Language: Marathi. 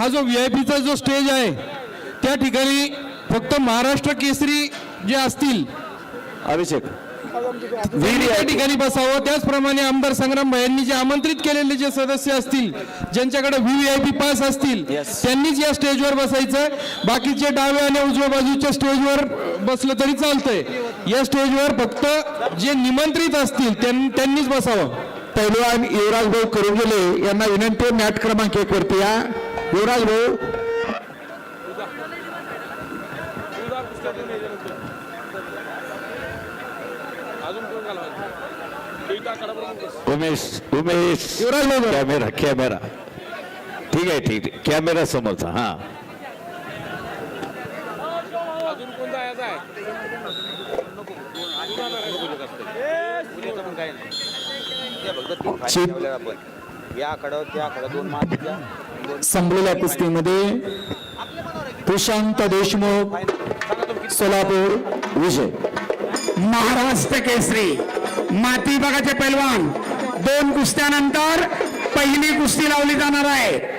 हा जो व्ही आय पीचा जो स्टेज आहे त्या ठिकाणी फक्त महाराष्ट्र केसरी जे असतील अभिषेक. त्या ठिकाणी बसावं. त्याचप्रमाणे आमदार संग्राम यांनी जे आमंत्रित केलेले जे सदस्य असतील ज्यांच्याकडे व्ही आय पी पास असतील. त्यांनीच या स्टेजवर बसायचं. बाकीचे डाव्या आणि उजव्या बाजूच्या स्टेजवर बसलं तरी चालतंय. या स्टेजवर फक्त जे निमंत्रित असतील त्यां- त्यांनीच बसावं. पैलवान युवराज भाऊ करून गेले यांना विनंती मॅट क्रमांक एक वरती या. युवराज भाऊ. उमेश उमेश. युवराज भाऊ बरं. Camera camera. ठीक आहे ठीक आहे. कॅमेरा समोरचा हा. याकडं त्याकडं दोन मातीच्या संपलेल्या कुस्तीमध्ये प्रशांत देशमुख सोलापूर विजय. महाराष्ट्र केसरी. माती बघाचे पैलवान. दोन कुस्त्यानंतर पहिली कुस्ती लावली जाणार आहे.